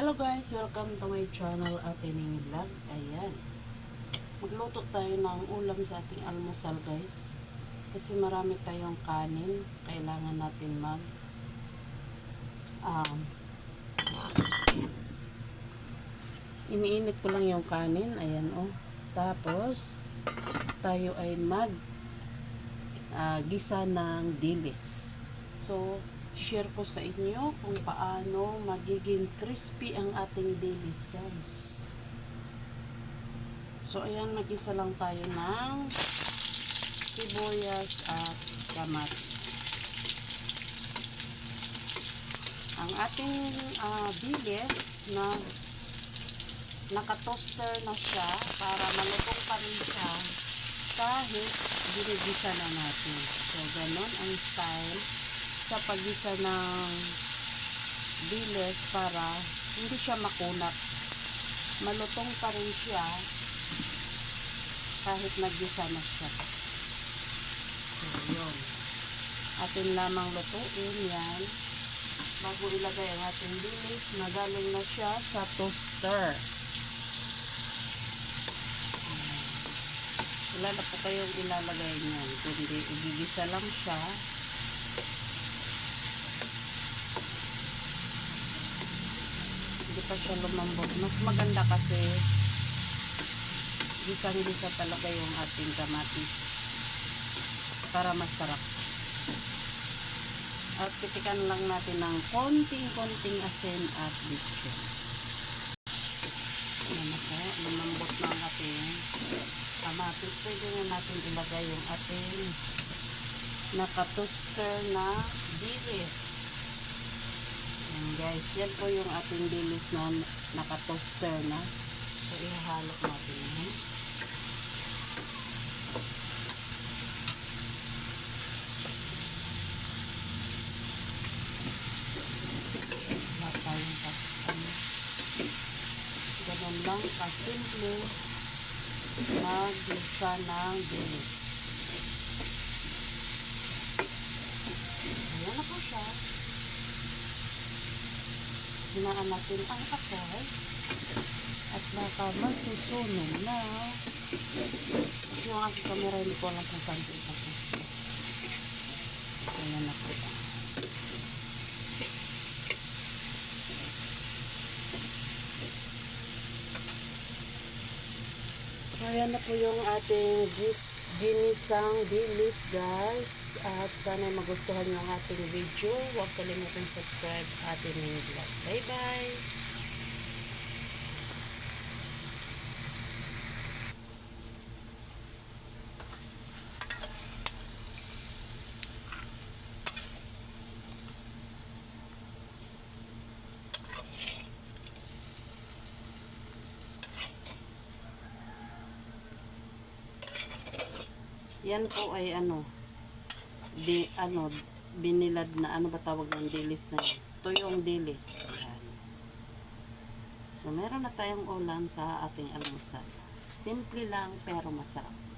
Hello guys, welcome to my channel at ining vlog. Ayan. Magluto tayo ng ulam sa ating almusal guys. Kasi marami tayong kanin. Kailangan natin mag um, iniinit ko lang yung kanin. Ayan oh. Tapos tayo ay mag ah, gisa ng dilis. So, share ko sa inyo kung paano magiging crispy ang ating dilis, guys. So, ayan, magisa lang tayo ng sibuyas at kamatis. Ang ating ah, dilis na nakatoaster na siya para malutong pa rin siya kahit ginigisa na natin. So, ganon ang style sa paggisa ng diles para hindi siya makunat. Malutong pa rin siya kahit naggisa na siya. So, yun. Atin lamang lutuin yan bago ilagay ang ating dilis na galing na siya sa toaster. Wala na po kayong ilalagay niyan, kundi igigisa lang siya hindi pa siya lumambot. Mas maganda kasi gisang-gisa talaga yung ating kamatis para masarap. At titikan lang natin ng konting-konting asin at bitchin. Ayan na po, lumambot na ang ating kamatis. Pwede na natin ilagay yung ating nakatoaster na dilis. Ayan guys, yan po yung ating dilis na nakatoaster na. So, ihalo natin yan. Wala tayong pasan. Ganun lang kasimple mag-isa ng dilis. Ayan na po siya hinaan natin ang apoy. At baka masusunog na. Yung aking camera hindi ko alam kung saan ito ayan na po. So ayan na po yung ating gis ginisang dilis guys. At sana magustuhan nyo ang ating video. Huwag kalimutan subscribe ating vlog. Bye bye Yan po ay ano, di, ano, binilad na, ano ba tawag ng dilis na yun? Tuyong dilis. Yan. So, meron na tayong ulam sa ating almusal. Simple lang, pero masarap.